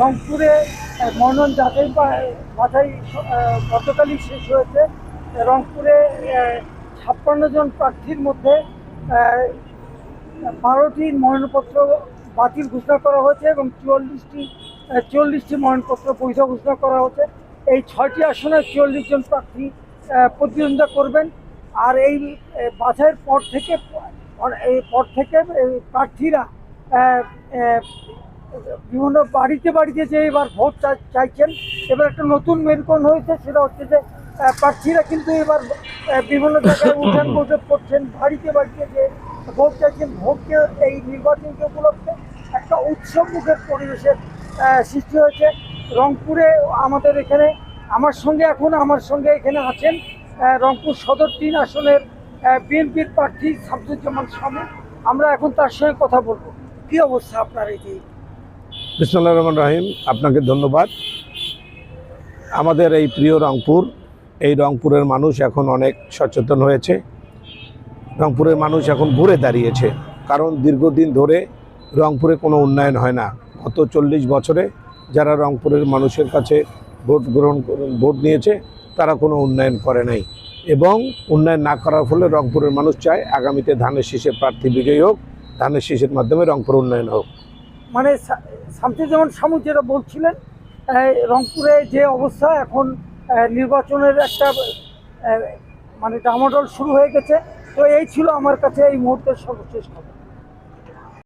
রংপুরে মনোনয়ন যাচাই বাছাই গতকালই শেষ হয়েছে। রংপুরে ছাপ্পান্ন জন প্রার্থীর মধ্যে বারোটি মনোনয়নপত্র বাতিল ঘোষণা করা হয়েছে এবং চুয়াল্লিশটি চল্লিশটি মনোনয়নপত্র বৈধ ঘোষণা করা হয়েছে। এই ছয়টি আসনে চুয়াল্লিশ জন প্রার্থী প্রতিদ্বন্দ্বিতা করবেন। আর এই বাছাইয়ের পর থেকে, এই পর থেকে প্রার্থীরা বিভিন্ন বাড়িতে বাড়িতে যে এবার ভোট চাইছেন, এবার একটা নতুন মেরুকরণ হয়েছে, সেটা হচ্ছে যে প্রার্থীরা কিন্তু এবার বিভিন্ন জায়গায় উঠান বৈঠক করছেন বাড়িতে বাড়িতে যে ভোট চাইছেন, ভোটকে এই নির্বাচনকে উপলক্ষে একটা উৎসব মুখের পরিবেশের সৃষ্টি হয়েছে। রংপুরে আমাদের এখানে, আমার সঙ্গে এখন আমার সঙ্গে এখানে আছেন রংপুর সদর তিন আসনের বিএনপির প্রার্থী শামসুজ্জামান স্বামী। আমরা এখন তার সঙ্গে কথা বলব। কি অবস্থা আপনার এই বিসমুল্লাহ রহমান রাহিম, আপনাকে ধন্যবাদ। আমাদের এই প্রিয় রংপুর, এই রংপুরের মানুষ এখন অনেক সচেতন হয়েছে। রংপুরের মানুষ এখন ঘুরে দাঁড়িয়েছে, কারণ দীর্ঘদিন ধরে রংপুরে কোনো উন্নয়ন হয় না। গত চল্লিশ বছরে যারা রংপুরের মানুষের কাছে ভোট গ্রহণ ভোট নিয়েছে, তারা কোনো উন্নয়ন করে নাই। এবং উন্নয়ন না করার ফলে রংপুরের মানুষ চায় আগামীতে ধানের শীষে প্রার্থী বিজয়ী হোক, ধানের শীষের মাধ্যমে রংপুর উন্নয়ন হোক। মানে শামসুজ্জামান স্বামী যেটা বলছিলেন রংপুরে যে অবস্থা, এখন নির্বাচনের একটা মানে ডামাডল শুরু হয়ে গেছে। তো এই ছিল আমার কাছে এই মুহূর্তের সর্বশেষ খবর।